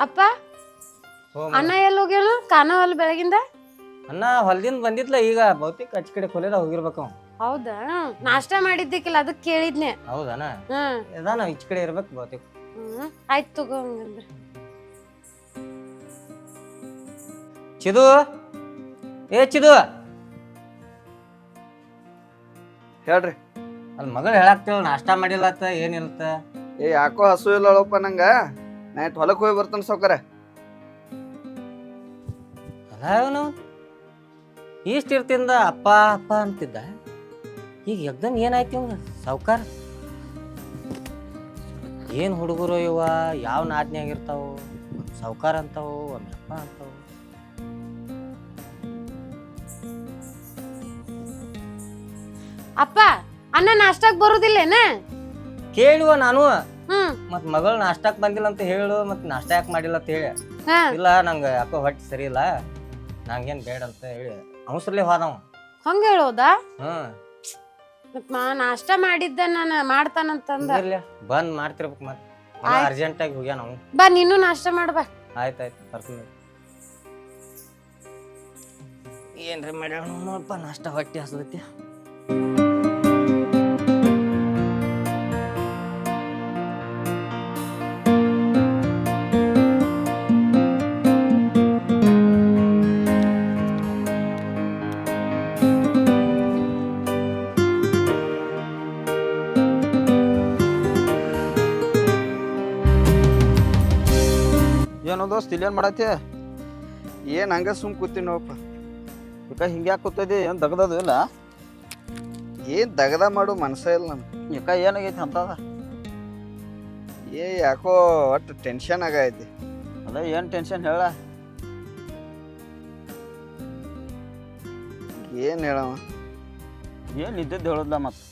ಅಪ್ಪ ಅಣ್ಣ ಎಲ್ಲಿ ಹೋಗ್ಯಾನ ಹೊಲ್ ಬೆಳಗಿಂದ? ಅಣ್ಣ ಹೊಲ್ದಿಂದ ಬಂದಿದ್ಲ ಈಗ ಬಹುತೇಕ ಆಚೆ ಕಡೆ ಕೊಲೆದ ಹೋಗಿರ್ಬೇಕು ಅವ. ಹೌದಾ? ನಾಷ್ಟ ಮಾಡಿದ್ದಕ್ಕಿಲ್ಲ ಅದಕ್ಕೆ ಕೇಳಿದ್ನೆ. ಹೌದನ ಹ್ಮ್. ಇದಾನ ಈಚ ಕಡೆ ಇರ್ಬೇಕು ಬಹುತೇಕ ಹ್ಮ್. ಆಯ್ತು ತಗೋ ಹಂಗಂದ್ರ. ಚಿದು? ಏ ಚಿದು? ಹೇಳ್ರಿ. ಅಲ್ಲಿ ಮಗಳು ಹೇಳಾಕ್ತೇವ್ ನಾಷ್ಟಾ ಮಾಡಿಲ್ಲತ್ತ ಏನಿಲ್ಲತ್ತ? ಏ ಯಾಕೋ ಹಸು ಇಲ್ಲಪ್ಪ ನಂಗ. ನೈಟ್ ಹೊಲಕ್ಕೆ ಹೋಗಿ ಬರ್ತಾನೆ ಸೌಕರ ಅವನು? ಈಸ್ಟ್ ಇರ್ತಿಂದ ಅಪ್ಪ ಅಪ್ಪ ಅಂತಿದ್ದ. ಈಗ ಯಗ್ದನ್ ಏನಾಯ್ತು ಇವಂಗ ಸಾವ್ಕಾರ? ಏನ್ ಹುಡುಗರು ಇವ ಯಾವ ನಾಜ್ಞೆ ಇರ್ತಾವು? ಸೌಕಾರ ಸಾವ್ಕಾರ ಅಂತಾವು ಒಂದ್ ಅಪ್ಪ ಅಂತಾವು. ಅಪ್ಪ ಅಣ್ಣ ನಾಷ್ಟಾಕ್ ಬರುದಿಲ್ಲೇನ? ಕೇಳುವ ನಾನು. ಹ್ಮ್. ಮತ್ ಮಗಳು ನಾಷ್ಟಾಕ್ ಬಂದಿಲ್ಲ ಅಂತ ಹೇಳು ಮತ್ ನಾಷ್ಟ ಯಾಕೆ ಮಾಡಿಲ್ಲ ಅಂತ ಹೇಳಿ. ಹಾ. ಇಲ್ಲ ನಂಗೆ ಅಪ್ಪ ಹೊಟ್ಟೆ ಸರಿ ಇಲ್ಲ. ನಂಗೇನ್ ಬೇಡ ಅಂತ ಹೇಳಿ. ಅವಸರ್ಲೆ ಹೋದವ. ಹಂಗ ಹೇಳೋದಾ? ಹ್ಮ್. ಮತ್ ಮಾ ನಾಷ್ಟ ಮಾಡಿದ್ದ ನಾನು ಮಾಡ್ತಾನಂತಂದ. ಇರ್ಲಿ ಬಂದ್ ಮಾಡ್ತಿರ್ಬೇಕು ಮತ್ ಆಯ್ತ್. ಅರ್ಜೆಂಟ್ ಆಗಿ ಹೋಗ್ಯಾನ ನಾವು. ಬಾ ನೀನು ನಾಷ್ಟ ಮಾಡ್ಬಾ. ಆಯ್ತಾಯ್ತು ಬರ್ತೀನಿ. ಏನ್ರಿ ಮೇಡಮ್ ನೋಡಪ್ಪ ನಾಷ್ಟ ಹೊಟ್ಟೆ ಹಸದೈತಿ. ಇಲ್ಲೇನ್ ಮಾಡತ್ತೆ? ಏನ್ ಹಂಗ ಸುಮ್ ಕೂತೀನಿ ನೋಡಪ್ಪ. ಈಗ ಹಿಂಗ್ಯಾಕೆ ಕೂತದಿ ಏನು ದಗದದು ಇಲ್ಲ? ಏನ್ ದಗದ ಮಾಡು ಮನಸ್ಸೇ ಇಲ್ಲ ನನ್ ಈಗ ಏನಾಗೈತಿ ಅಂತದ? ಏ ಯಾಕೋ ಒಟ್ಟು ಟೆನ್ಷನ್ ಆಗೈತಿ. ಅದ ಏನು ಟೆನ್ಷನ್ ಹೇಳ? ಏನು ಹೇಳವ? ಏನು ಇದ್ದದ್ದು ಹೇಳದ್ಲ ಮತ್ತೆ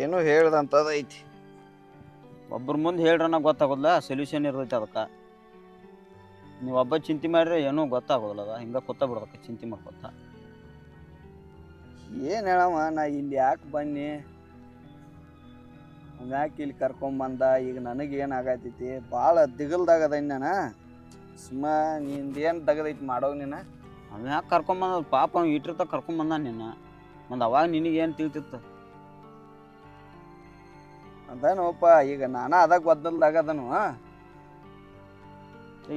ಏನು ಹೇಳ್ದಂತದ ಐತಿ. ಒಬ್ರ ಮುಂದೆ ಹೇಳ್ರನ ಗೊತ್ತಾಗೋದಿಲ್ಲ ಸೊಲ್ಯೂಷನ್ ಇರ್ತೈತಿ ಅದಕ್ಕೆ. ನೀವು ಒಬ್ಬ ಚಿಂತೆ ಮಾಡಿದ್ರೆ ಏನೂ ಗೊತ್ತಾಗೋದಿಲ್ಲ ಅದ ಹಿಂಗೆ ಬಿಡ್ಬೇಕು ಚಿಂತೆ ಮಾಡ್ಕೊತ. ಏನು ಹೇಳಮ್ಮ ನಾ ಇಲ್ಲಿ ಯಾಕೆ ಬನ್ನಿ? ಯಾಕೆ ಇಲ್ಲಿ ಕರ್ಕೊಂಬಂದ? ಈಗ ನನಗೆ ಏನ್ ಆಗತೈತಿ? ಭಾಳ ದಿಗಲ್ದಾಗ ಇನ್ನ ನಾನು ಸುಮ್ಮ ನಿಂದೇನು ತೆಗದೈತಿ ಮಾಡೋ ನೀನ? ಅವ್ನು ಯಾಕೆ ಕರ್ಕೊಂಬಂದ? ಪಾಪ ಅವ್ನು ಇಟ್ಟಿರ್ತ ಕರ್ಕೊಂಬಂದ ನಿನ್ನ. ಒಂದು ಅವಾಗ ನಿನಗೇನು ತಿಳ್ತಿತ್ತು? ಅದಾನೋಪ ಈಗ ನಾನ ಅದ ಗೊದ್ದಲ್ದಾಗ ಅದನು.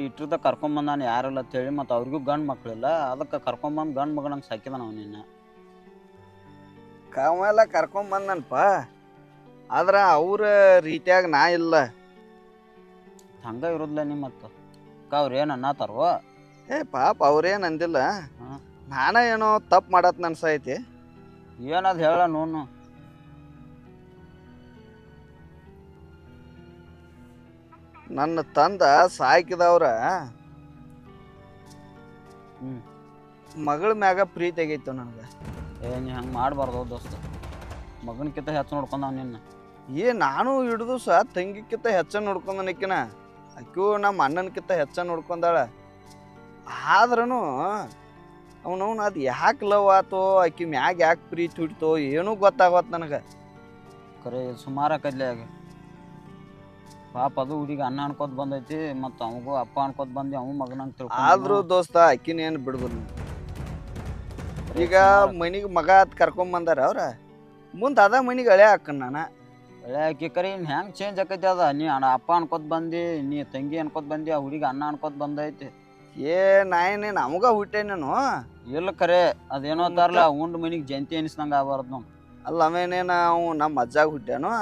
ಇಟ್ಟಿರ್ತ ಕರ್ಕೊಂಬಂದಾನ ಯಾರಿಲ್ಲ ಅಂತೇಳಿ ಮತ್ತು ಅವ್ರಿಗೂ ಗಂಡು ಮಕ್ಕಳಿಲ್ಲ ಅದಕ್ಕೆ ಕರ್ಕೊಂಬಂದು ಗಂಡು ಮಗನಂಗೆ ಸಾಕಿದಾನ ಅವ್ನು ನಿನ್ನ. ಕಾವೆಲ್ಲ ಕರ್ಕೊಂಬಂದನಪ್ಪ ಆದ್ರೆ ಅವ್ರ ರೀತಿಯಾಗಿ ನಾ ಇಲ್ಲ. ಹಂಗ ಇರೋದಿಲ್ಲ ನಿಮ್ಮ ಮತ್ತು. ಅಕ್ಕ ಅವ್ರು ಏನು ಅನ್ನತಾರೋ? ಏ ಪಾಪ ಅವ್ರೇನು ಅಂದಿಲ್ಲ. ನಾನೇ ಏನೋ ತಪ್ಪು ಮಾಡತ್ ಅನ್ಸೈತಿ. ಏನದು ಹೇಳ ನೋನು ನನ್ನ ತಂದ ಸಾಕಿದವ್ರ. ಮಗಳ ಮ್ಯಾಗ ಪ್ರೀತಿ ಆಗೈತು ನನಗೆ. ಏ ನೀ ಹಂಗೆ ಮಾಡಬಾರ್ದು ದೋಸ್ತ. ಮಗನಕಿಂತ ಹೆಚ್ಚು ನೋಡ್ಕೊಂಡ ನಿನ್ನ. ಏ ನಾನು ಹಿಡಿದು ಸಹ ತಂಗಿಕ್ಕಿಂತ ಹೆಚ್ಚ ನೋಡ್ಕೊಂಡನಕ್ಕಿನ ಅಕ್ಕಿಯು ನಮ್ಮ ಅಣ್ಣನಕ್ಕಿಂತ ಹೆಚ್ಚ ನೋಡ್ಕೊಂಡಾಳ. ಆದ್ರೂ ಅವನವ್ನು ಅದು ಯಾಕೆ ಲವ್ ಆತೋ ಆಕಿ ಮ್ಯಾಗ ಯಾಕೆ ಪ್ರೀತಿ ಹುಡ್ತೋ ಏನೂ ಗೊತ್ತಾಗತ್ ನನಗೆ. ಕರೆ ಸುಮಾರು ಆಗ. ಪಾಪ ಅದು ಹುಡುಗಿ ಅನ್ನ ಅನ್ಕೋತ ಬಂದೈತಿ ಮತ್ತು ಅವಗೂ ಅಪ್ಪ ಅನ್ಕೋತ ಬಂದಿ ಅವ ಮಗನಂಗೆ ತಿಳ್ಕೊಂಡು ಆದ್ರೂ ದೋಸ್ತ ಅಕ್ಕಿನ ಏನು ಬಿಡ್ಬೋದು ಈಗ ಮನಿಗೆ ಮಗ ಅತ್ ಕರ್ಕೊಂಬಂದಾರ ಅವ್ರ? ಮುಂದೆ ಅದ ಮನಿಗೆ ಹಳೆ ಹಾಕನ್ ನಾನು? ಅಳೆ ಆಕಿ ಕರೆ ಹೆಂಗೆ ಚೇಂಜ್ ಆಕೈತಿ ಅದ? ನೀ ಅಣ್ಣ ಅಪ್ಪ ಅನ್ಕೋತ ಬಂದಿ ನೀ ತಂಗಿ ಅನ್ಕೋತ ಬಂದಿ ಆ ಹುಡುಗಿ ಅನ್ನ ಅನ್ಕೋತ ಬಂದೈತಿ. ಏ ನಾಯನೇ ನಮಗ ಹುಟ್ಟೇನೇನು ಇಲ್ಲ ಕರೆ ಅದೇನೋ ಅಂತಾರಲ್ಲ ಉಂಡ್ ಮನಿಗೆ ಜಯಂತಿ ಅನಿಸ್ದಂಗೆ ಆಗಬಾರ್ದು ನಾವು ಅಲ್ಲ ಅವೇನೇನ ಅವ್ ನಮ್ಮ ಅಜ್ಜಾಗ ಹುಟ್ಟ್ಯಾನು?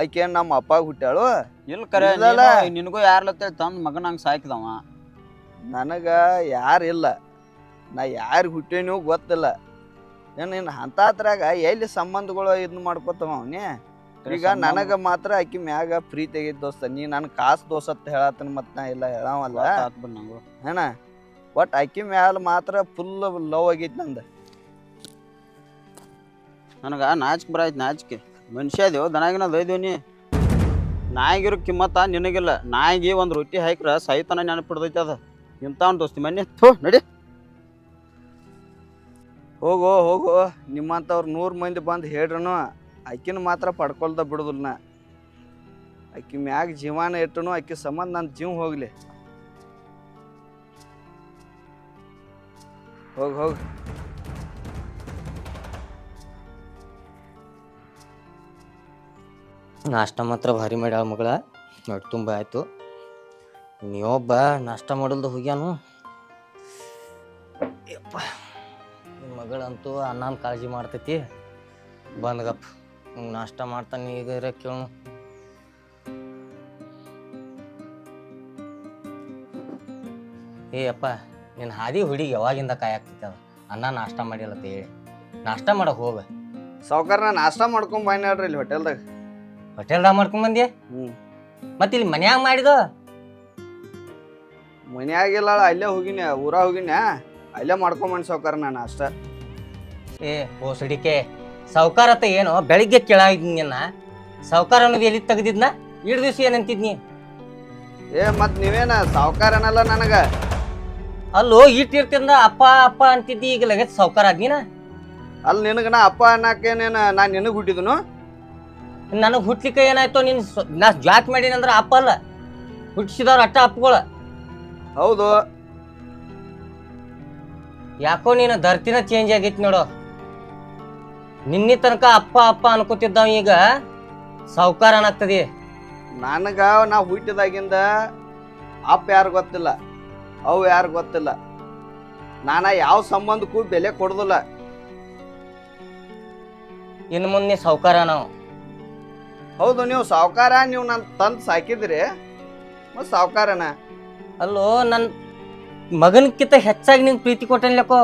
ಆಕೇನ್ ನಮ್ಮ ಅಪ್ಪ ಹುಟ್ಟಾಳು ಇಲ್ಲ ಕರೆ ಇಲ್ಲಲ್ಲ. ನೀನು- ನಿನಗೂ ಯಾರ್ಲತ್ತೇಳಿ ತಂದು ಮಗನಂಗೆ ಸಾಕಿದವ ನನಗ ಯಾರಿಲ್ಲ ನಾ ಯಾರು ಹುಟ್ಟೇನೋ ಗೊತ್ತಿಲ್ಲ. ಏನು ಇನ್ನು ಹಂತಾತ್ರಾಗ ಎಲ್ಲಿ ಸಂಬಂಧಗಳು ಇದನ್ನ ಮಾಡ್ಕೊತಾವ ಅವನೇ? ಈಗ ನನಗ ಮಾತ್ರ ಆಕಿ ಮ್ಯಾಗ ಪ್ರೀತಿ ಆಗೈತಿ ದೋಸ್ತ. ನೀ ನನ್ ಕಾಸು ದೋಸ್ತ ಹೇಳತ್ತನ ಮತ್ ನಾ ಇಲ್ಲ ಹೇಳವಲ್ಲ. ನಂಗೂ. ಏನ? ಒಟ್ ಅಕ್ಕಿ ಮ್ಯಾಲ ಮಾತ್ರ ಫುಲ್ ಲವ್ ಆಗೈತಿ ನಂದ. ನನಗೆ ನಾಚಿಕೆ ಬರಾಯ್ತು ನಾಚಿಕೆ. ಮನುಷ್ಯ ದನಾಗಿನ ದೊಯ್ದೇವ್ ನೀ ನಾಯಿಗಿರೋ ಕಿಮ್ಮತ್ತ ನಿನಗಿಲ್ಲ. ನಾಯಿಗೆ ಒಂದು ರೊಟ್ಟಿ ಹಾಕ್ರ ಸಹಿತನ ನೆನಪು ಹಿಡ್ದೈತಿ ಅದ. ಇಂಥವ್ನ ದೋಸ್ತಿ ಮನೆ ಥೋ, ನಡಿ. ಹೋಗೋ ಹೋಗೋ. ನಿಮ್ಮಂಥವ್ರು ನೂರು ಮಂದಿ ಬಂದು ಹೇಳ್ರನು, ಆಕಿನ ಮಾತ್ರ ಪಡ್ಕೊಳ್ದ ಬಿಡುದಿಲ್ಲ ನಾ. ಆಕಿ ಮ್ಯಾಗ ಜೀವಾನ ಇಟ್ಟನು, ಆಕಿ ಸಂಬಂಧ ನನ್ನ ಜೀವ ಹೋಗ್ಲಿ. ಹೋಗಿ, ಹೋಗ್. ನಾಷ್ಟ ಮಾತ್ರ ಭಾರಿ ಮಾಡ್ಯಾಳ ಮಗಳ. ನೋಡಿ ತುಂಬ ಆಯಿತು. ನೀವೊಬ್ಬ ನಾಷ್ಟ ಮಾಡಲ್ದು ಹೋಗ್ಯಾನು. ಯಪ್ಪ ನಿಮ್ಮ ಮಗಳಂತೂ ಅನ್ನನ ಕಾಳಜಿ ಮಾಡ್ತೈತಿ. ಬಂದ್ಗಪ್ಪ ಹಂಗೆ ನಾಷ್ಟ ಮಾಡ್ತಾನೆ ಈಗ ಕೇಳು. ಏ ಅಪ್ಪ ನಿನ್ನ ಹಾದಿ ಹುಡಿ ಯಾವಾಗಿಂದ ಕಾಯಾಕ್ತೈತಿ ಅದು ಅನ್ನ ನಾಷ್ಟ ಮಾಡಿಲ್ಲ ಹೇಳಿ. ನಾಷ್ಟ ಮಾಡಕ್ಕೆ ಹೋಗ. ಸಾವ್ಕಾರ ನಾಷ್ಟ ನೋಡ್ರಿ ಇಲ್ಲಿ ಹೋಟೆಲ್ದಾಗ. ಹೋಟೆಲ್ದಾಗ ಮಾಡ್ಕೊಂಬಂದಿ ಹ್ಞೂ ಮತ್ತೆ ಇಲ್ಲಿ ಮನ್ಯಾಗ ಮಾಡಿದ? ಮನ್ಯಾಗಿಲ್ಲ ಅಲ್ಲೇ ಹೋಗಿನಿ ಊರ ಹೋಗಿನ. ಅಲ್ಲೇ ಮಾಡ್ಕೊಂಬಂದ್ ಸಾವ್ಕಾರ ನಾನು ಅಷ್ಟ. ಏ ಬೋಸಡಿಕೆ ಸಾವ್ಕಾರ ಅಂತ ಏನು ಬೆಳಿಗ್ಗೆ ಕೇಳಾಗಿದ್ನಿ ನಿನ್ನ ಸಾವ್ಕಾರ ಅನ್ನೋದು ಎಲ್ಲಿ ತೆಗ್ದಿದ್ನ? ಇಡ್ ದಿವ್ಸ ಏನಂತಿದ್ನಿ ಏ ಮತ್ ನೀವೇನ ಸಾವ್ಕಾರ ಅನ್ನಲ್ಲ ನನಗ? ಅಲ್ಲೋ ಇಟ್ಟಿರ್ತಿಂದ ಅಪ್ಪ ಅಪ್ಪ ಅಂತಿದ್ದಿ ಈಗ ಲಗತ್ ಸಾವ್ಕಾರ ಆದ್ನಿನ? ಅಲ್ಲಿ ನಿನಗ ನಾ ಅಪ್ಪ ಅನ್ನಕ್ಕೇನೇನ ನಾ ನಿನಗ್ ಹುಟ್ಟಿದನು ನನಗೆ ಹುಟ್ಲಿಕ್ಕೆ ಏನಾಯ್ತು ನಿನ್ ಸ್ವ- ನಾ ಮಾಡೀನಿ ಮಾಡೀನಂದ್ರ ಅಪ್ಪ ಅಲ್ಲ. ಹುಟ್ಟಿಸಿದವ್ರ ಅಟ್ಟ ಅಪ್ಪಗಳ. ಹೌದು. ಯಾಕೋ ನೀನು ಧರ್ತಿನ ಚೇಂಜ್ ಆಗೈತಿ ನೋಡು. ನಿನ್ನೆ ತನಕ ಅಪ್ಪ ಅಪ್ಪ ಅನ್ಕೋತಿದ್ದವ ಈಗ ಸಾವ್ಕಾರ ಅನ್ನಾಗ್ತದಿ ನನಗ ನಾ ಹುಟ್ಟಿದಾಗಿಂದ ಅಪ್ಪ ಯಾರು ಗೊತ್ತಿಲ್ಲ ಅವು ಯಾರು ಗೊತ್ತಿಲ್ಲ. ನಾನ ಯಾವ ಸಂಬಂಧಕ್ಕೂ ಬೆಲೆ ಕೊಡೋದಿಲ್ಲ. ಇನ್ನು ಮುಂದೆ ಸಾವ್ಕಾರ ನಾವು. ಹೌದು ನೀವು ಸಾವ್ಕಾರ ನೀವು ನನ್ನ ತಂದು ಸಾಕಿದ್ರಿ. ಮತ್ತು ಸಾವುಕಾರನ? ಅಲ್ಲೋ ನನ್ನ ಮಗನಕ್ಕಿಂತ ಹೆಚ್ಚಾಗಿ ನಿಂಗೆ ಪ್ರೀತಿ ಕೊಟ್ಟನ್ಲಕ್ಕೋ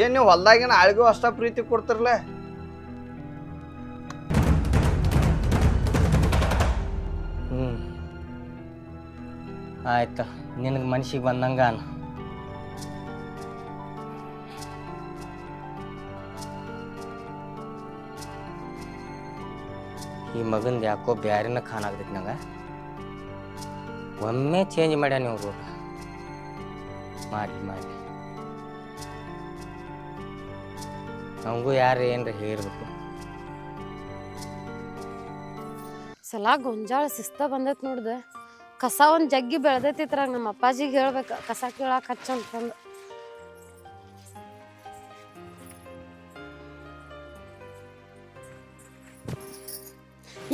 ಏನು ನೀವು ಹೊಲ್ದಾಗಿನ ಆಳಿಗೂ ಅಷ್ಟ ಪ್ರೀತಿ ಕೊಡ್ತಿರ್ಲ? ಹ್ಞೂ ಆಯ್ತು ನಿನಗೆ ಮನ್ಸಿಗೆ ಬಂದಂಗ ಈ ಮಗನ ಯಾಕೋ ಬ್ಯಾರಿನ ಖಾನ್ ಆಗ್ತೈತಿ ನಂಗೆ. ಒಮ್ಮೆ ಚೇಂಜ್ ಮಾಡ್ಯಾನ ನೀವು ರೂಟ್ ಮಾಡಿ ಮಾಡಿ. ನಮಗೂ ಯಾರು ಏನ್ರ ಹೇಳಿರ್ಬೇಕು ಸಲ ಗೊಂಜಾಳ ಸಿಸ್ತ ಬಂದೈತ್ ನೋಡ್ದ. ಕಸ ಒಂದು ಜಗ್ಗಿ ಬೆಳ್ದೈತಿತ್ರಾಗ ನಮ್ಮ ಅಪ್ಪಾಜಿಗೆ ಹೇಳ್ಬೇಕು. ಕಸ ಕೀಳಾಕ್ ಹಚ್ಚ ಅಂತಂದು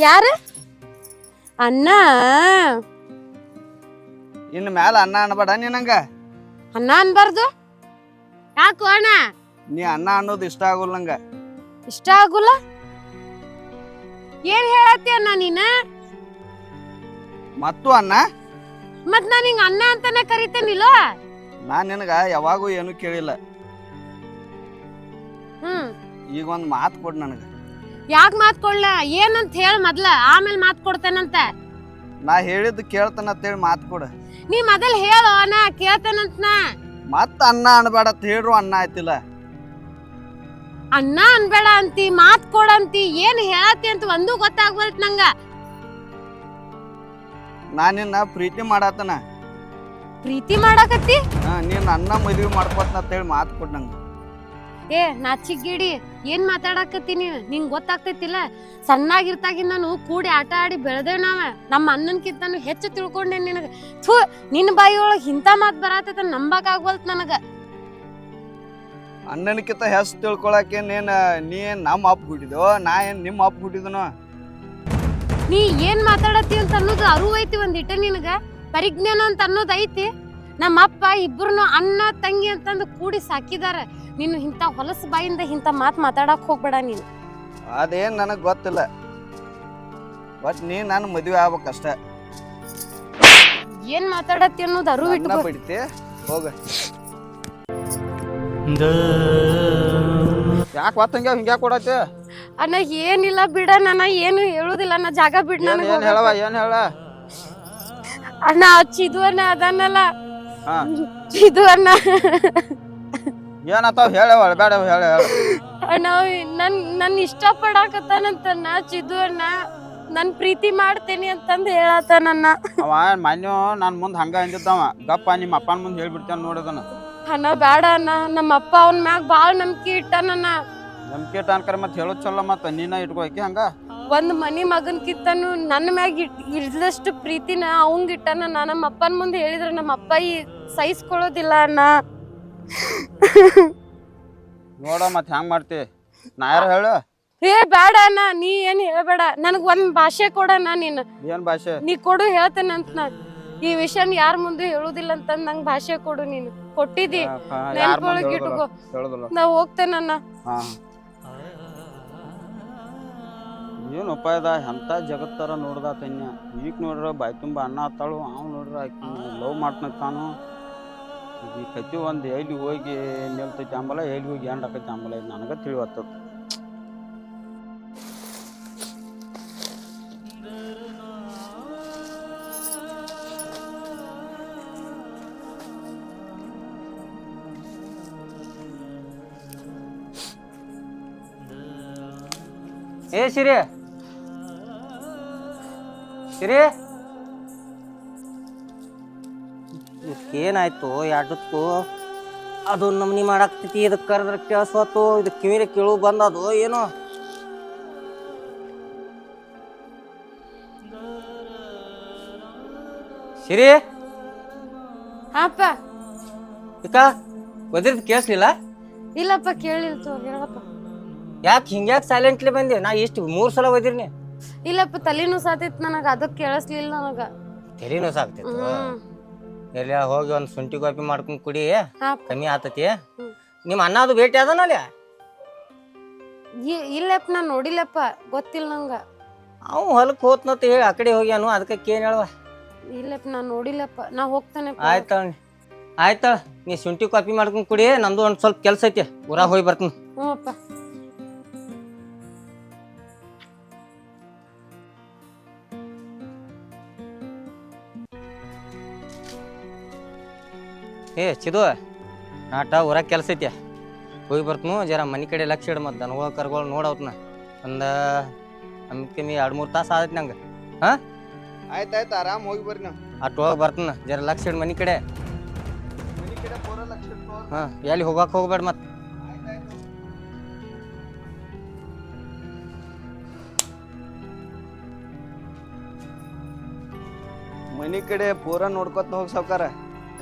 ಯಾರ? ಅಣ್ಣ. ಇನ್ನು ಮ್ಯಾಲ ಅನ್ನ ಅನ್ಬೇಡ ನಿನಂಗ ಅಣ್ಣ ಅನ್ಬಾರ್ದು. ಯಾಕು ಅಣ್ಣ? ನೀ ಅನ್ನ ಅನ್ನೋದು ಇಷ್ಟ ಆಗೋಲ್ಲ ನಂಗ. ಇಷ್ಟ ಆಗುಲ್ಲ? ಏನ್ ಹೇಳತ್ತಿ ಅಣ್ಣ ನೀನ? ಮತ್ತು ಅನ್ನ ಮತ್ ನಾನ್ ಹಿಂಗ ಅಣ್ಣ ಅಂತಾನೆ ಕರಿತೇನಿಲ್ಲ ನಾನ್ ನಿನಗ ಯಾವಾಗೂ ಏನು ಕೇಳಿಲ್ಲ. ಹ್ಮ್. ಈಗ ಒಂದು ಮಾತು ಕೊಡ್ ನನಗೆ. ಯಾಕ್ ಮಾತ್ ಕೊಡ್ಲ? ಏನಂತ ಹೇಳ ಮೊದ್ಲ ಆಮೇಲೆ ಮಾತ್ ಕೊಡ್ತೇನಂತ. ನಾ ಹೇಳಿದ್ದು ಕೇಳ್ತಾನ ಅಂತೇಳಿ ಮಾತು ಕೊಡು. ನೀ ಮೊದಲು ಹೇಳು ಅಣ್ಣ ಕೇಳ್ತೇನಂತ ನಾ ಮತ್ತೆ ಅನ್ನ ಅನ್ಬೇಡ ಅಂತ ಹೇಳ್ರು ಅನ್ನ ಆಯ್ತಿಲ್ಲ. ಅಣ್ಣ ಅನ್ಬೇಡ ಅಂತಿ ಮಾತ್ ಕೊಡಂತಿ ಏನ್ ಹೇಳತ್ತಿ ಅಂತ ಒಂದೂ ಗೊತ್ತಾಗ್ಬಲ್ತ್ ನಂಗ. ನಾ ನಿನ್ನ ಪ್ರೀತಿ ಮಾಡಾತನ. ಪ್ರೀತಿ ಮಾಡಾಕತ್ತಿ? ಹಾ ನೀನ್ ಅನ್ನ ಮದ್ವಿ ಮಾಡ್ಕೊತ್ನ ಅಂತೇಳಿ ಮಾತು ಕೊಡು ನಂಗೆ. ಏ ನಾಚಿಗಿಡಿ ಏನ್ ಮಾತಾಡಕತ್ತೀನಿ? ನೀನ್ ನಿಂಗ್ ಗೊತ್ತಾಗ್ತೈತಿಲ್ಲ? ಸಣ್ಣಾಗಿರ್ತಾಗಿ ನಾನು ಕೂಡಿ ಆಟ ಆಡಿ ಬೆಳೆದೇವ್ ನಾವ. ನಮ್ಮ ಅಣ್ಣನ್ಕಿಂತನು ಹೆಚ್ಚು ತಿಳ್ಕೊಂಡೆ ನಿನಗ? ಥೂ ನಿನ್ನ ಬಾಯಿ ಒಳಗ್ ಇಂಥ ಮಾತು ಬರತೈತ ನಂಬಕ್ ಆಗ್ವಲ್ತ್ ನನಗ. ಅಣ್ಣನಕ್ಕಿಂತ ಹೆಸ್ ತಿಳ್ಕೊಳಕ್ಕೆ ನೀನ್ ನೀ ಏನ್ ನಮ್ಮ ಅಪ್ಪ ಹುಟ್ಟಿದೋ ನಾ ಏನ್ ನಿಮ್ಮ ಅಪ್ಪ ಹುಟ್ಟಿದನು? ನೀ ಏನ್ ಮಾತಾಡತ್ತಿ ಅಂತ ಅನ್ನೋದು ಅರಿವು ಐತಿ ಒಂದಿಟ್ಟ ನಿನಗ? ಪರಿಜ್ಞಾನ ಅಂತ ಅನ್ನೋದು ಐತಿ? ನಮ್ಮ ಅಪ್ಪ ಇಬ್ರು ಅಣ್ಣ ತಂಗಿ ಅಂತಂದು ಕೂಡಿ ಸಾಕಿದಾರ. ನೀನು ಇಂಥ ಹೊಲಸು ಬಾಯಿಂದ ಇಂಥ ಮಾತು ಮಾತಾಡಕ್ ಹೋಗ್ಬೇಡ ನೀನು. ಅದೇನು ನನಗ್ ಗೊತ್ತಿಲ್ಲ. ಬಟ್ ನೀ ನಾನು ಮದುವೆ ಆಗ್ಬೇಕಷ್ಟ. ಏನ್ ಮಾತಾಡತ್ತಿ ಅನ್ನೋದು ಅರು ಇಟ್ಕೋ. ಬಿಡ್ತಿ? ಹೋಗ. ಯಾಕೆ ಹೊತ್ತಂಗ ಹಿಂಗೆ ಕೊಡತ್ತೆ? ಅಣ್ಣ ಏನಿಲ್ಲ ಬಿಡ ನಾನು ಏನು ಹೇಳುದಿಲ್ಲ. ನಾ ಜಾಗ ಬಿಡ್ ಏನ್ ನನಗೆ ಏನ್ ಹೇಳವ ಏನ್ ಹೇಳ? ಅಣ್ಣ ಚಿದು ಅಣ್ಣ ಅದನ್ನಲ್ಲ. ಹಾ. ಚಿದು ಅಣ್ಣ. ಏನತ್ತಾವ ಹೇಳವ ಬೇಡ ಹೇಳ ಹೇಳ. ಅಣ್ಣ ನನ್ ನನ್ ಇಷ್ಟ ನಾ ಚಿದು ಅಣ್ಣ ನನ್ ಪ್ರೀತಿ ಮಾಡ್ತೀನಿ ಅಂತಂದ್ ಹೇಳತ್ತ ನನ್ನ ಅವ ಮಾನ್ಯ ನಾನು ಮುಂದೆ ಹಂಗ ಅಂದಿದ್ದವ. ಗಪ್ಪ ನಿಮ್ಮ ಅಪ್ಪನ ಮುಂದೆ ಹೇಳ್ಬಿಡ್ತೇನೆ ನೋಡಿದನ ಅಣ್ಣ ಬೇಡ ಅಣ್ಣ ನಮ್ಮ ಅಪ್ಪ ಅವನ್ ಮ್ಯಾಗ ಭಾಳ ನಂಬಿಕೆ ಇಟ್ಟನಣ್ಣ. ನಂಬಿಕೆ ಇಟ್ಟಾನ್ಕರ ಮತ್ತೆ ಹೇಳೋದ್ ಚಲೋ ಮತ್ತೆ ನೀನ ಇಟ್ಕೋಕಿ ಹಂಗ? ಒಂದ್ ಮನಿ ಮಗನ್ ಕಿತ್ತನು ನನ್ನ ಮ್ಯಾಗ ಇರ್ದಷ್ಟು ಪ್ರೀತಿನ ಅವಂಗ ಇಟ್ಟನ ನಮ್ಮ ಅಪ್ಪನ ಮುಂದೆ ಹೇಳಿದ್ರೆ ನಮ್ಮ ಅಪ್ಪ ಈ ಸಹಿಸ್ಕೊಳ್ಳೋದಿಲ್ಲ ಅಣ್ಣ. ನೋಡ ಮತ್ತೆ ಹೆಂಗ್ ಮಾಡ್ತಿ? ನಾ ಯಾರು ಹೇಳು? ಏ ಬೇಡ ಅಣ್ಣ ನೀ ಏನ್ ಹೇಳ್ಬೇಡ. ನನಗ್ ಒಂದ್ ಭಾಷೆ ಕೊಡಣ್ಣ ನೀನ್. ಏನ್ ಭಾಷೆ? ನೀ ಕೊಡು ಹೇಳ್ತೇನೆ ಅಂತ ನಾ. ಈ ವಿಷಯನ ಯಾರ ಮುಂದೆ ಹೇಳುದಿಲ್ಲ ಅಂತ ನಂಗ್ ಭಾಷೆ ಕೊಡು ನೀನು. ಕೊಟ್ಟಿದಿ. ನೆನ್ಪೊಳಗ್ ಇಟ್ಕೋ. ಹೇಳುದಿಲ್ಲ. ನಾ ಹೋಗ್ತೇನಣ್ಣ ಹಾ. ಏನು ಉಪಾಯದ? ಎಂತ ಜಗತ್ತರ ನೋಡ್ದ ತನ್ಯ ಈಗ ನೋಡ್ರ ಬಾಯ್ ತುಂಬಾ ಅಣ್ಣ ಹತ್ತಾಳು ಅವ್ ನೋಡ್ರ ಲವ್ ಮಾಡ್ತಾನು ಈ ಕತಿ ಒಂದು ಎಲ್ಲಿ ಹೋಗಿ ನಿಲ್ತೈತಿ ಅಂಬಲ, ಎಲ್ಲಿ ಹೋಗಿ ಎಂಡ್ ಆಕೈತಿ ಅಂಬಲ ಇದು ನನಗೆ ತಿಳಿವತ್ತದ ಏ ಸಿರಿ ಸಿರಿ ಏನಾಯ್ತು? ಎರಡಕ್ಕೂ ಅದು ನಮನಿ ಮಾಡಾಕ್ತೈತಿ ಇದಕ್ಕೆ ಕರೆದ್ರೆ ಕೇಳಿಸ್ವತ್ತು ಇದು ಕಿವಿರೆ ಕೇಳು ಬಂದದು ಏನು? ಸಿರಿ ಹಾಪ ಇಕ ಒದ್ರದ್ ಕೇಳಿಸ್ಲಿಲ್ಲ? ಇಲ್ಲಪ್ಪ ಕೇಳಿಲ್ಲ ತೋ ಹೇಳಪ್ಪ. ಯಾಕೆ ಹಿಂಗ್ಯಾಕೆ ಸೈಲೆಂಟ್ಲಿ ಬಂದೆ? ನಾ ಇಷ್ಟು ಮೂರು ಸಲ ಒದಿರ್ನಿ. ಇಲ್ಲಪ್ಪ ತಲೆನೂ ಸಾತಿತ್ತು ನನಗ ಅದಕ್ಕೆ ಕೇಳಿಸ್ಲಿಲ್ಲ ನನಗ. ತಲೆನೂ ಸಾಕ್ತಿತ್ತು ಎಲ್ಲಿ ಹೋಗಿ ಒಂದು ಶುಂಠಿ ಕಾಫಿ ಮಾಡ್ಕೊಂಡು ಕುಡಿ. ಕಮ್ಮಿ ಆತತಿ. ನಿಮ್ ನಿಮ್ಮ ಅಣ್ಣದು ಭೇಟಿ ಅದನಲ್ಲಿ ಇಲ್ಲಪ್ಪ ನಾನು ನೋಡಿಲ್ಲಪ್ಪ. ಗೊತ್ತಿಲ್ಲ ನಂಗ. ಅವ್ ಹೊಲಕ್ಕೆ ಹೋತ್ನತ್ತ ಹೇಳಿ ಆ ಕಡೆ ಹೋಗ್ಯಾನು. ಅದಕ್ಕೆ ಕೇನ್ ಹೇಳುವ. ಇಲ್ಲಪ್ಪ ನಾನು ನೋಡಿಲ್ಲಪ್ಪ. ನಾ ಹೋಗ್ತಾನೆ ಆಯ್ತ ಆಯ್ತಾಳ ನೀ ಶುಂಠಿ ಕಾಫಿ ಮಾಡ್ಕೊಂಡು ಕುಡಿ. ನಂದು ಒಂದು ಸ್ವಲ್ಪ ಕೆಲಸ ಐತಿ. ಊರಾಗ ಹೋಗಿ ಬರ್ತೀನಿ. ಹ್ಞೂ ಅಪ್ಪ. ಏ ಚಿದು ನಾಟ ಊರಾಗ ಕೆಲಸ ಐತಿ. ಹೋಗಿ ಬರ್ತನು ಜರ ಮನೆ ಕಡೆ ಲಕ್ಷ ಇಡು ಮತ್ತು ದನಗಳ ಕರ್ಗಳು ನೋಡವ್ತನ ಒಂದು ನಮ್ಗೆ ಎರಡು ಮೂರು ತಾಸು ಆದೈತಿ ನಂಗೆ. ಹಾಂ? ಆಯ್ತು ಆಯ್ತು ಆರಾಮ್ ಹೋಗಿ ಬರ್ರಿ ನಾವು. ಅಟ್ ಹೋಗಿ ಬರ್ತನ ಜರ ಲಕ್ಷ ಇಡು ಮನೆ ಕಡೆ. ಹಾಂ ಎಲ್ಲಿ ಹೋಗಕ್ಕೆ ಹೋಗ್ಬೇಡ ಮತ್ತೆ ಮನಿ ಕಡೆ ಪೂರ ನೋಡ್ಕೊತ ಹೋಗಿ ಸಾವ್ಕಾರ.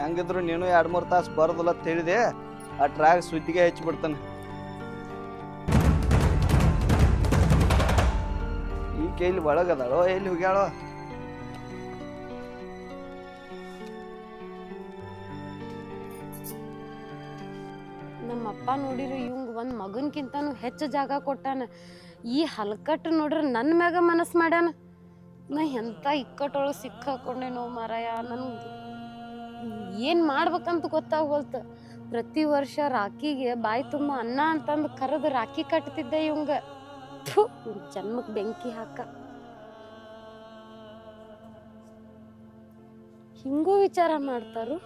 ಹೆಂಗಿದ್ರು ನೀನು ಎರಡ್ ಮೂರ್ ತಾಸು ಬರೋದಿಲ್ಲ ತಿಳಿದೆ ಆ ಟ್ರ್ಯಾಕ್ ಸುದ್ದಿಗೆ ಹೆಚ್ಚಿ ಬಿಡ್ತಾನೆ ಈ ಕೈಲಿ ಒಳಗದಾಳೋ ಎಲ್ಲಿ ಹೋಗ್ಯಾಳೋ? ನಮ್ಮ ಅಪ್ಪ ನೋಡಿರು, ಇವಂಗ ಒಂದ್ ಮಗನ್ಕಿಂತನೂ ಹೆಚ್ಚು ಜಾಗ ಕೊಟ್ಟಾನ. ಈ ಹಲ್ಕಟ್ಟು ನೋಡ್ರಿ ನನ್ನ ಮ್ಯಾಗ ಮನಸ್ಸು ಮಾಡ್ಯಾನ. ನಾ ಎಂತ ಇಕ್ಕಟ್ಟೊಳಗೆ ನೋವು ಮಾರಾಯ, ನನ್ಗೆ ಏನು ಮಾಡ್ಬೇಕಂತ ಗೊತ್ತಾಗೋಲ್ತ. ಪ್ರತಿ ವರ್ಷ ರಾಖಿಗೆ ಬಾಯಿ ತುಂಬ ಅನ್ನ ಅಂತಂದು ಕರೆದು ರಾಖಿ ಕಟ್ತಿದ್ದೆ ಇವಂಗ. ಜನ್ಮಕ್ಕೆ ಬೆಂಕಿ ಹಾಕ. ಹಿಂಗೂ ವಿಚಾರ ಮಾಡ್ತಾರು.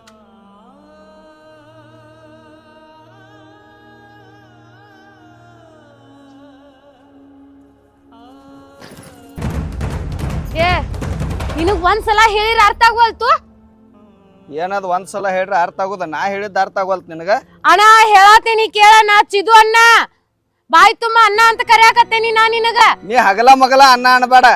ಏ, ನಿನಗ್ ಒಂದ್ಸಲ ಹೇಳಿರ ಅರ್ಥ ಆಗವಲ್ತು ಏನದು ಒಂದ್ಸಲ ಹೇಳ್ರಿ ಅರ್ಥ ಆಗುದ ನಾ ಹೇಳಿದ್ದ ಅರ್ಥ ಆಗೋಲ್ತ ನಿನಗ? ಅಣ್ಣ ಹೇಳತ್ತೀನಿ ಕೇಳ ನಾ ಚಿದು ಅಣ್ಣ. ಬಾಯಿ ತುಂಬ ಅನ್ನ ಅಂತ ಕರೆಯಾಕತ್ತೇನಿ ನಾ ನಿನಗ. ನೀ ಹಗಲ ಮಗಲ ಅನ್ನ ಅನ್ಬೇಡ.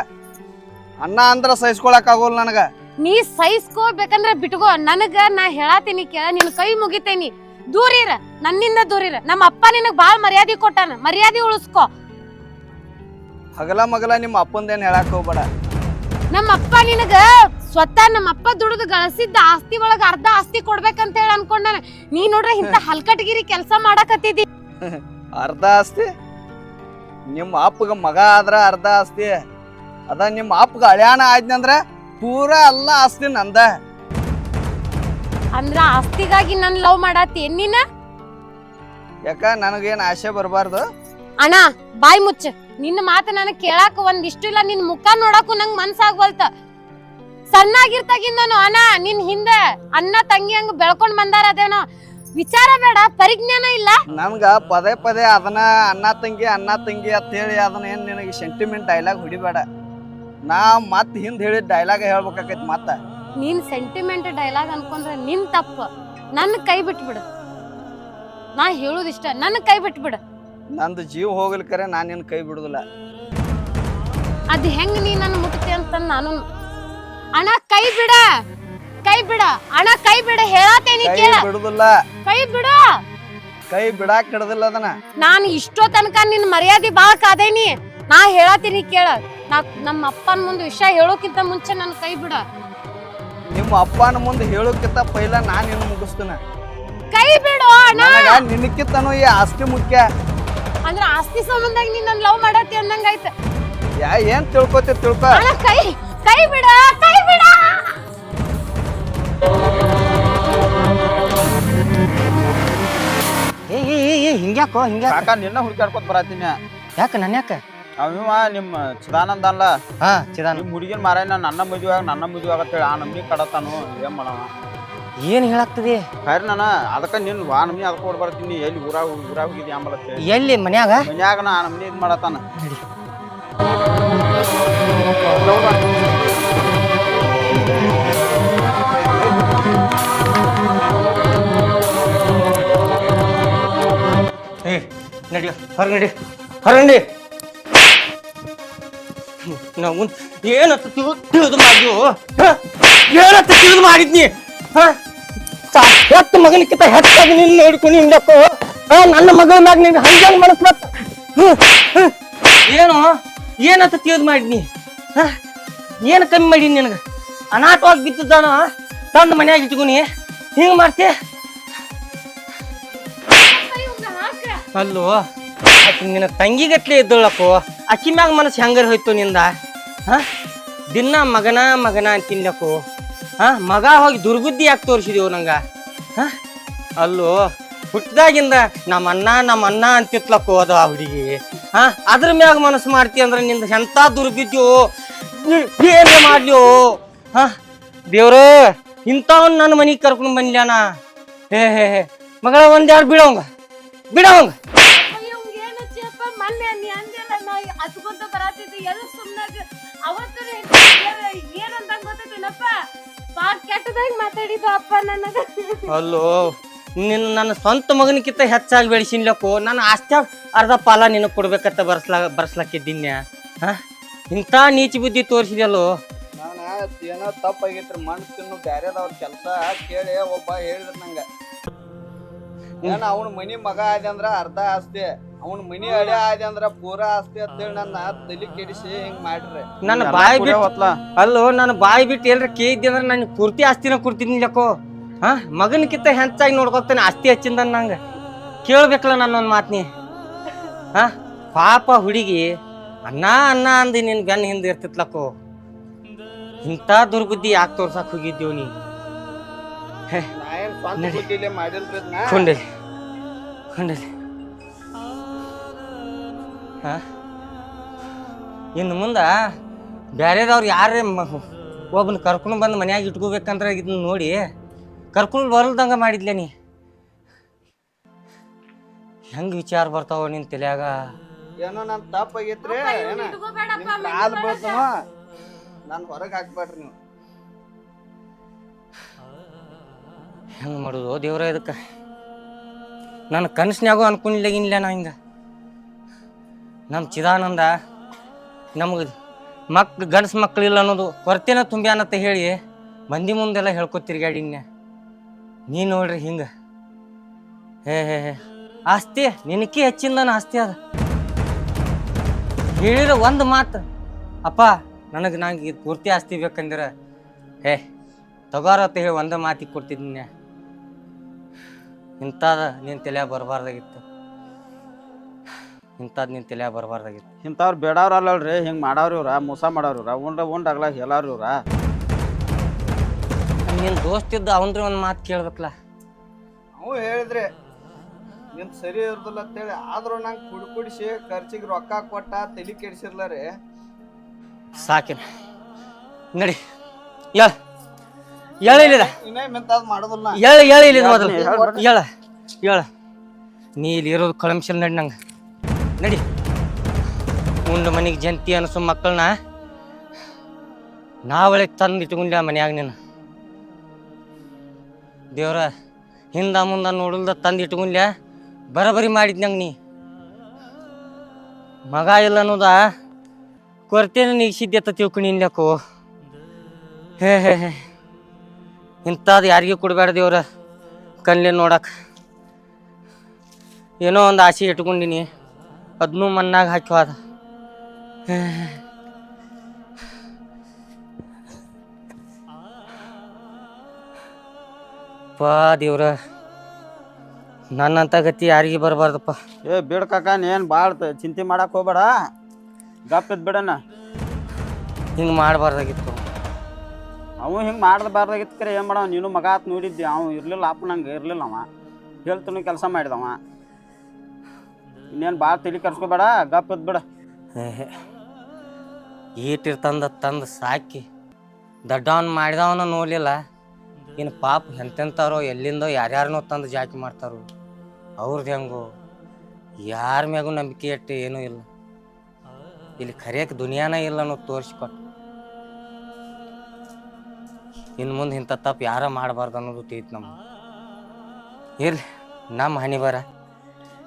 ಅನ್ನ ಅಂದ್ರ ಸಹಿಸ್ಕೊಳಕ್ ಆಗೋಲ್ ನನಗ. ನೀ ಸಹಿಸ್ಕೋಬೇಕಂದ್ರ ಬಿಟ್ಕೋ ನನಗ ನಾ ಹೇಳತ್ತೀನಿ ಕೇಳ ನಿನ್ ಕೈ ಮುಗಿತೇನಿ. ದೂರಿರ ನನ್ನಿಂದ ದೂರಿರ ನಮ್ಮ ಅಪ್ಪ ನಿನಗ್ ಬಾಳ್ ಮರ್ಯಾದೆ ಕೊಟ್ಟಾನ ಮರ್ಯಾದೆ ಉಳಿಸ್ಕೋ. ಹಗಲ ಮಗಲ ನಿಮ್ಮ ಅಪ್ಪಂದೇನ್ ಹೇಳಕ್ ಹೋಗ್ಬೇಡ. ನಮ್ಮ ಅಪ್ಪ ನಿನಗ ಸ್ವತಃ ನಮ್ಮ ಅಪ್ಪ ದುಡಿದು ಗಳಿಸಿದ್ದ ಆಸ್ತಿ ಒಳಗ ಅರ್ಧ ಆಸ್ತಿ ಕೊಡ್ಬೇಕಂತ ಹೇಳಿ ಅನ್ಕೊಂಡಾನ. ನೀ ನೋಡ್ರ ಇಂತ ಹಲ್ಕಟ್ಗಿರಿ ಕೆಲಸ ಮಾಡಕತ್ತಿದ್ದಿ ಅರ್ಧ ಆಸ್ತಿ? ನಿಮ್ಮ ಅಪ್ಪಗ ಮಗ ಆದ್ರ ಅರ್ಧ ಆಸ್ತಿ. ಅದ ನಿಮ್ಮ ಅಪ್ಪಗ ಅಳ್ಯಾಣ ಆದ್ನಂದ್ರ ಪೂರ ಅಲ್ಲ ಆಸ್ತಿ ನಂದ. ಅಂದ್ರ ಆಸ್ತಿಗಾಗಿ ನನ್ ಲವ್ ಮಾಡತ್ತಿ ನೀನ? ಯಾಕ ನನಗೇನ್ ಆಸೆ ಬರಬಾರ್ದು? ಅಣ್ಣ ಬಾಯಿ ಮುಚ್ಚ. ನಿನ್ನ ಮಾತು ನನಗ್ ಕೇಳಾಕ ಒಂದಿಷ್ಟು ಇಲ್ಲ ನಿನ್ ಮುಖ ನೋಡಕ್ಕೂ ನಂಗೆ ಮನ್ಸಾಗ್ವಲ್ತ. ಸಣ್ಣಾಗಿರ್ತಾಗಿಂದನು ಅಣ್ಣ ನಿನ್ ಹಿಂದೆ ಅಣ್ಣ ತಂಗಿ ಹಂಗ ಬೆಳ್ಕೊಂಡ್ ಬಂದಾರ ಅದೇನೋ ವಿಚಾರ ಬೇಡ ಪರಿಜ್ಞಾನ ಇಲ್ಲ. ನಮ್ಗ ಪದೇ ಪದೇ ಅದನ್ನ ಅಣ್ಣ ತಂಗಿ ಅಣ್ಣ ತಂಗಿ ಅಂತ ಹೇಳಿ ಅದನ್ನ ಏನ್ ನಿನಗೆ ಸೆಂಟಿಮೆಂಟ್ ಡೈಲಾಗ್ ಹೊಡಿಬೇಡ. ನಾ ಮತ್ ಹಿಂದ್ ಹೇಳಿದ ಡೈಲಾಗ್ ಹೇಳ್ಬೇಕಾಕೈತಿ ಮತ್ತ. ನೀನ್ ಸೆಂಟಿಮೆಂಟ್ ಡೈಲಾಗ್ ಅನ್ಕೊಂಡ್ರೆ ನಿನ್ ತಪ್ಪು. ನನ್ನ ಕೈ ಬಿಟ್ಬಿಡು. ನಾ ಹೇಳುದಿಷ್ಟ ನನ್ನ ಕೈ ಬಿಟ್ಬಿಡು. ನಂದು ಜೀವ ಹೋಗ್ಲಿಕ್ಕರೆ ನಾನು ನಿನ್ನ ಕೈ ಬಿಡುದಿಲ್ಲ. ಅದ್ ಹೆಂಗ್ ನೀ ನನ್ನ ಮುಟ್ತಿ ಅಂತ ನಾನು ಅಣ್ಣ ಕೈ ಬಿಡ ಕೈ ಬಿಡ. ಅಣ್ಣ ಕೈ ಬಿಡ ಹೇಳತ್ತೇನಿ ಕೈ ಕೇಳ. ಬಿಡುದಿಲ್ಲ. ಕೈ ಬಿಡ. ಕೈ ಬಿಡಾಕ್ ಹಿಡ್ದಿಲ್ಲ ಅದನ್ನ. ನಾನು ಇಷ್ಟೋ ತನಕ ನಿನ್ ಮರ್ಯಾದೆ ಬಾಳ ಕಾದೇನಿ. ನಾ ಹೇಳತ್ತೀನಿ ಕೇಳ. ನಾ ನಮ್ಮ ಅಪ್ಪನ ಮುಂದೆ ವಿಷಯ ಹೇಳೋಕ್ಕಿಂತ ಮುಂಚೆ ನನ್ನ ಕೈ ಬಿಡ. ನಿಮ್ಮ ಅಪ್ಪನ ಮುಂದೆ ಹೇಳೋಕ್ಕಿಂತ ಪೈಲ ನಾನು ನಿನ್ನ ಮುಗಿಸ್ತೇನೆ. ಕೈ ಬಿಡು ಅಣ್ಣ. ನನಗ ನಿನಕ್ಕಿಂತನೂ ಈ ಆಸ್ತಿ ಮುಖ್ಯ. ಅಂದ್ರ ಆಸ್ತಿ ಸಂಬಂಧಾಗಿ ನೀನ್ ನನ್ ಲವ್ ಮಾಡತ್ತಿ ಅನ್ನಂಗಾಯ್ತು. ಯಾ ಏನ್ ತಿಳ್ಕೊತಿ ತಿಳ್ಕೊ. ಅಣ್ಣ ಕೈ ಕೈ ಬಿಡ ಕೈ ಬಿಡ. ಏ ಏ ಏ, ಏ ಹಿಂಗ್ಯಾಕೋ ಹಿಂಗ್ಯಾಕ. ಕಾಕ ನಿನ್ನ ಹುಡುಕಾಡ್ಕೊತ ಬರತ್ತೀನಿ ಯಾಕ ನನ್ನ ಯಾಕ? ಅವಿವ ನಿಮ್ಮ ಚಿದಾನಂದ ಅಲ್ಲ. ಹಾ ಚಿದಾನ ನಿಮ್ಮ ಹುಡುಗಿನ ಮಾರಾಯಣ ನನ್ನ ಮದುವೆ ಆಗ ನನ್ನ ಮದುವೆ ಆಗತ್ತೇಳಿ. ಆ ನಂಬಿಕೆ ಕಡತಾನು. ಏನ್ ಮಾಡವ ಏನ್ ಹೇಳಾಗ್ತದೆ? ಖೈರ್ ನಾನು ಅದಕ್ಕ ನಿನ್ ವಾನಮಿ ನಮ್ನಿ ಅದಕ್ಕೆ ಕೊಡ್ ಬರ್ತೀನಿ ಎಲ್ಲಿ ಊರಾಗ ಊರಾಗ ಹೋಗಿದ್ದಿ ಆಂಬಲತ್ತೆ ಎಲ್ಲಿ ಮನ್ಯಾಗ? ಮನ್ಯಾಗ ನಾ ನಮ್ಮ ನಮ್ನಿ ಇದ್ ಮಾಡತಾನ ನಡಿ. ಏ ನಡಿ ಹೊರ ನಡಿ. ಹೊರ ನಡಿ. ನಾವು ಏನತ್ತ ತಿಳ್- ತಿಳಿದು ಮಾಡಿದ್ವು ಏನತ್ತ ತಿಳಿದು ಮಾಡಿದ್ನಿ? ಹ? ಹೆತ್ತ. ಮಗನಕ್ಕಿಂತ ಹೆಚ್ಚಾಗಿ ನಿನ್ನ ನೋಡ್ಕೊಂಡು ಹಿಂಡಕ್ಕೋ ನನ್ನ ಮಗನ ಮ್ಯಾಗ ನಿನ್ ಹಂಗಂಗ್ ಮನಸ್ಬತ್ತ ಏನು? ಏನತ್ತ ತಿಳಿದು ಮಾಡಿದ್ನಿ? ನೀ ಏನು ಕಮ್ಮಿ ಮಾಡೀನಿ ನಿನಗ? ಅನಾಥವಾಗಿ ಬಿದ್ದಿದ್ದಾನ? ತಂದ ಮನ್ಯಾಗ ಇಟ್ಕೊನಿ. ಹಿಂಗ್ ಮಾಡ್ತಿ? ಅಲ್ಲೋ, ಆಕಿ ನಿನ್ನ ತಂಗಿಗತ್ಲೆ ಇದ್ದಳಕ್ಕೋ. ಅಕ್ಕಿ ಮ್ಯಾಗ ಮನಸ್ಸು ಹೆಂಗಾರ ಹೋಯ್ತು ನಿಂದ? ದಿನ ಮಗನ ಮಗನ ಅಂತಿನ್ಲಕ್ಕೋ. ಹ, ಮಗ ಹೋಗಿ ದುರ್ಬುದ್ಧಿ ಯಾಕೆ ತೋರಿಸಿದೆವು ನಂಗ? ಹಾ? ಅಲ್ಲೋ, ಹುಟ್ಟಿದಾಗಿಂದ ನಮ್ಮ ಅಣ್ಣ ನಮ್ಮ ಅಣ್ಣ ಅಂತಿತ್ಲಕ್ಕ ಹೋದ ಆ ಹುಡುಗಿ. ಹಾ, ಅದ್ರ ಮ್ಯಾಗ ಮನಸ್ಸು ಮಾಡ್ತಿ ಅಂದ್ರೆ ನಿಂದ ಎಂತ ದುರ್ಬಿದ್ಯೋ ಏನ್ ಮಾಡ್ಲಿಯೋ ಹಾ? ದೇವ್ರ, ಇಂಥವನ್ ನನ್ನ ಮನೆಗೆ ಕರ್ಕೊಂಡು ಬಂದ್ಯಾನ ಹೇ ಹೇ ಹೇ. ಮಗಳ ಒಂದೆರಡು ಬಿಡೋಂಗ ಬಿಡೋಂಗ ಅವತ್ತು ಏನಂತ ಕೆಟ್ಟದಾಗ ಮಾತಾಡಿದ್ದು ಅಪ್ಪ ನನಗ ಅಲ್ಲೋ ನಿನ್ನ ನನ್ನ ಸ್ವಂತ ಮಗನಕ್ಕಿಂತ ಹೆಚ್ಚಾಗಿ ಬೆಳೆಸಿನ್ಲಕ್ಕೋ ನನ್ನ ಆಸ್ತ್ಯಾಗ ಅರ್ಧ ಪಾಲ ನಿನಗೆ ಕೊಡ್ಬೇಕಂತ ಬರ್ಸ್ಲಾ ಬರ್ಸ್ಲಕ್ಕಿದ್ದೀನ್ಯ? ಹಾ? ಇಂಥ ನೀಚ ಬುದ್ಧಿ ತೋರಿಸಿದಲ್ಲೋ ನಾನು ಏನೋ ತಪ್ಪಾಗೈತ್ರಿ ಮಣ್ಣು ತಿನ್ನು ಬ್ಯಾರೆದವ್ರ ಕೆಲಸ ಕೇಳಿ ಒಬ್ಬ ಹೇಳಿದ್ರ ನಂಗ. ಏನ ಅವನ ಮನಿ ಮಗ ಆದ ಅಂದ್ರ ಅರ್ಧ ಆಸ್ತಿ. ಅವನ ಮನಿ ಹಳೆ ಆದ ಅಂದ್ರ ಪೂರಾ ಆಸ್ತಿ ಅಂತೇಳಿ ನನ್ನ ತಲೆ ಕೆಡಿಸಿ ಹಿಂಗ್ ಮಾಡ್ರಿ. ನನ್ನ ಬಾಯಿ ಬಿಟ್ಟು ಹೊತ್ಲ. ಅಲ್ಲೋ ನನ್ನ ಬಾಯಿ ಬಿಟ್ಟು ಏನ್ರ ಕೇ ಇದ್ದೆ ಅಂದ್ರೆ ನನ್ ಕುರ್ತಿ ಆಸ್ತಿನ ಹ ಹಾ? ಮಗನಕ್ಕಿಂತ ಹೆಂಚಾಗಿ ನೋಡ್ಕೊತಾನೆ ಆಸ್ತಿ ಹಚ್ಚಿಂದ ನಂಗ. ಕೇಳ್ಬೇಕಲ್ಲ ನನ್ನೊಂದು ಮಾತ್ನಿ ಹಾ? ಪಾಪ ಹುಡುಗಿ ಅನ್ನ ಅನ್ನ ಅಂದೆ ನಿನ್ ಬೆನ್ನ ಹಿಂದೆ ಇರ್ತಿತ್ಲಕ್ಕೋ ಇಂಥ ದುರ್ಬುದ್ಧಿ ಯಾಕೆ ತೋರ್ಸಕ್ ಹೋಗಿದ್ದೀವ್ ನೀ. ಕೊಂಡಲಿ. ಇನ್ನು ಮುಂದೆ ಬೇರೆದವ್ರು ಯಾರೇ ಒಬ್ಬನ ಕರ್ಕೊಂಡು ಬಂದು ಮನ್ಯಾಗ ಇಟ್ಕೋಬೇಕಂದ್ರೆ ಇದನ್ನ ನೋಡಿ ಕರ್ಕೊಂಡು ಬರಲ್ದಂಗ ಮಾಡಿದ್ಲೆ ನೀ. ಹೆಂಗ್ ವಿಚಾರ ಬರ್ತಾವ ನಿನ್ ತಲೆಯಾಗ? ಏನೋ ನನ್ ತಪ್ಪ ಕಾಲ್ ಬೀಳ್ತಾವ ನಾನ್ ಹೊರಗ್ ಹಾಕ್ಬೇಡ್ರಿ ನೀವು. ಹೆಂಗ್ ಮಾಡುದು ದೇವ್ರ ಇದಕ್ಕೆ? ನನ್ನ ಕನಸಿನಾಗೋ ಅನ್ಕೊಂಡಿಲ್ಲ ನಾ ಹಿಂಗ. ನಮ್ಮ ಚಿದಾನಂದ, ನಮ್ಗೆ ಮಕ್, ಗಂಡಸ್ ಮಕ್ಳಿಲ್ಲ ಅನ್ನೋದು ಕೊರತೆನ ತುಂಬ್ಯಾನಂತ ಹೇಳಿ ಮಂದಿ ಮುಂದೆಲ್ಲ ಹೇಳ್ಕೊತೀರಿ ತಿರ್ಗಾಡಿನ್ಯ ನೀ ನೋಡ್ರಿ ಹಿಂಗ. ಹೇ ಹೇ ಹೇ. ಆಸ್ತಿ, ನಿನಕಿ ಹೆಚ್ಚಿಂದ ಆಸ್ತಿ ಅದ. ಹೇಳಿರ ಒಂದು ಮಾತು, ಅಪ್ಪ, ನನಗೆ ನಂಗೆ ಇದು ಪೂರ್ತಿ ಆಸ್ತಿ ಬೇಕಂದ್ರೆ. ಹೇ, ತಗೋರ ಅಂತ ಹೇಳಿ ಒಂದೇ ಮಾತಿಗೆ ಕೊಡ್ತಿದ್ದೀನಿ ಇಂಥದ ನಿನ್ನ ತಲೆ ಬರಬಾರ್ದಾಗಿತ್ತು. ಇಂಥದ್ದು ನಿನ್ನ ತಲೆ ಬರಬಾರ್ದಾಗಿತ್ತು. ಇಂಥವ್ರು ಬೇಡವ್ರ ಅಲ್ಲಲ್ರಿ ಹಿಂಗೆ ಮಾಡವ್ರಿ ಇವ್ರ ಮೋಸ ಮಾಡವ್ರಿ ಇವ್ರ ಉಂಡ ಉಂಡಾಗ್ಲ ಹೇಳಾವ್ರಿ ಇವ್ರ. ನಿನ್ನ ದೋಸ್ತಿದ್ದ ಅವನ್ರಿ ಒಂದು ಮಾತು ಕೇಳ್ಬೇಕಲ್ಲ ಅವು ಹೇಳಿದ್ರಿ ನಿಂದು ಸರಿ ಇರ್ದಿಲ್ಲ ಅಂತೇಳಿ ಆದರೂ ನಂಗೆ ಕುಡಿ ಕುಡಿಸಿ ಖರ್ಚಿಗೆ ರೊಕ್ಕ ಕೊಟ್ಟ ತಲೆ ಕೆಡಿಸಿರ್ಲ ರೀ. ಸಾಕಿನ. ನಡಿ. ಹೇಳ ಹೇಳ ಇಲ್ಲಿದ. ಇನ್ನೇ ಮಿಂತಾದ್ ಮಾಡೋದಿಲ್ಲ ಹೇಳ ಹೇಳ ಇಲ್ಲಿದ ಮೊದಲು. ಹೇಳ್ಬಿಡ್ರಿ. ಹೇಳ ಹೇಳ ನೀ ಇಲ್ಲಿ ಇರೋದು ಕಳಂಶಲ್ ನಡಿ ನಂಗೆ. ನಡಿ. ಉಂಡು ಮನೆಗೆ ಜಂತಿ ಅನಿಸೋ ಮಕ್ಕಳನ್ನ ನಾವಳೆ ತಂದು ಇಟ್ಕೊಂಡ ಮನ್ಯಾಗ ನೀನು. ದೇವ್ರ, ಹಿಂದ ಮುಂದ ನೋಡಲ್ದ ತಂದು ಇಟ್ಕೊಂಡ್ಲ ಬರಬರಿ ಮಾಡಿದ್ನಂಗ ನೀ. ಮಗ ಇಲ್ಲ ಅನ್ನೋದ ಕೊರತೆನ ನೀಗಿಸಿದ್ದೆ ಅಂತ ತಿಳ್ಕೊಂಡಿನ್ಲಕ್ಕೋ ಹೇ ಹೇ ಹೇ. ಇಂಥದ್ದು ಯಾರಿಗೂ ಕೊಡಬೇಡ ದೇವ್ರ. ಕಣ್ಣೆ ನೋಡಕ್ಕೆ ಏನೋ ಒಂದು ಆಸೆ ಇಟ್ಕೊಂಡಿನಿ ಅದನ್ನೂ ಮಣ್ಣಾಗ ಹಾಕಿ ಹೋದ. ಪಾ ದೇವ್ರ ನನ್ನಂತ ಗತಿ ಯಾರಿಗೆ ಬರಬಾರ್ದಪ್ಪ. ಏ ಬಿಡ್ ಕಾಕ ನೇನ್ ಭಾಳ ಚಿಂತೆ ಮಾಡಕ್ ಹೋಗ್ಬೇಡ. ಗಪ್ ಇದ್ ಬಿಡಣ ಹಿಂಗೆ ಮಾಡಬಾರ್ದಾಗಿತ್ತು ಅವ ಹಿಂಗೆ ಮಾಡಬಾರ್ದಾಗಿತ್ತು ಕರೆ ಏನು ಮಾಡವ? ನೀನು ಮಗ ಆತ್ ನೋಡಿದ್ದೆ. ಅವ ಇರ್ಲಿಲ್ಲ ಅಪ್ಪ ನಂಗೆ ಇರ್ಲಿಲ್ಲ ಅವ. ಹೇಳ್ತಾನು ಕೆಲಸ ಮಾಡಿದವ. ಇನ್ನೇನು ಭಾಳ ತಲೆ ಕರ್ಸ್ಕೊಬೇಡ, ಗಪ್ ಇದ್ ಬಿಡ. ಈಟಿರ್ ತಂದ ತಂದು ಸಾಕಿ, ದಡ್ಡವನ್ ಮಾಡಿದವನ ನೋಲಿಲ್ಲ ಇನ್ನು ಪಾಪ ಎಂತೆಂತಾರೋ ಎಲ್ಲಿಂದೋ ಯಾರ್ಯಾರನೋ ತಂದು ಜಾಕಿ ಮಾಡ್ತಾರೋ. ಅವ್ರದ್ದು ಹೆಂಗೋ, ಯಾರ ಮ್ಯಾಗೂ ನಂಬಿಕೆ ಇಟ್ಟು ಏನೂ ಇಲ್ಲ. ಇಲ್ಲಿ ಕರೆಯಕ್ಕೆ ದುನಿಯಾನ ಇಲ್ಲ ಅನ್ನೋ ತೋರಿಸ್ಕೊಟ್ಟು ಇನ್ನು ಮುಂದೆ ಇಂಥ ತಪ್ಪು ಯಾರ ಮಾಡಬಾರ್ದು ಅನ್ನೋದು ತಿಳಿತು ನಮ್ಮ ಇರಲಿ ನಮ್ಮ ಹಣಿ ಬರ.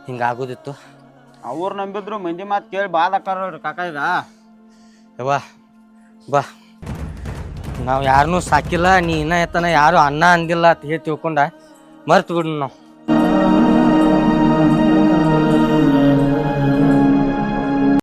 ಹಿಂಗಾಗೋದಿತ್ತು. ಅವ್ರು ನಂಬಿದ್ರು ಮಂದಿ ಮಾತು ಕೇಳಿ ಬಾದ ಕಾಕ ಈಗ. ಯವ್ವ ಬಾ ನಾವು ಯಾರನ್ನೂ ಸಾಕಿಲ್ಲ ನೀ ಇನ್ನ ಎತ್ತನ ಯಾರು ಅನ್ನ ಅಂದಿಲ್ಲ ಅಂತ ಹೇಳಿ ತಿಳ್ಕೊಂಡ ಮರ್ತು ಬಿಡು ನಾವು.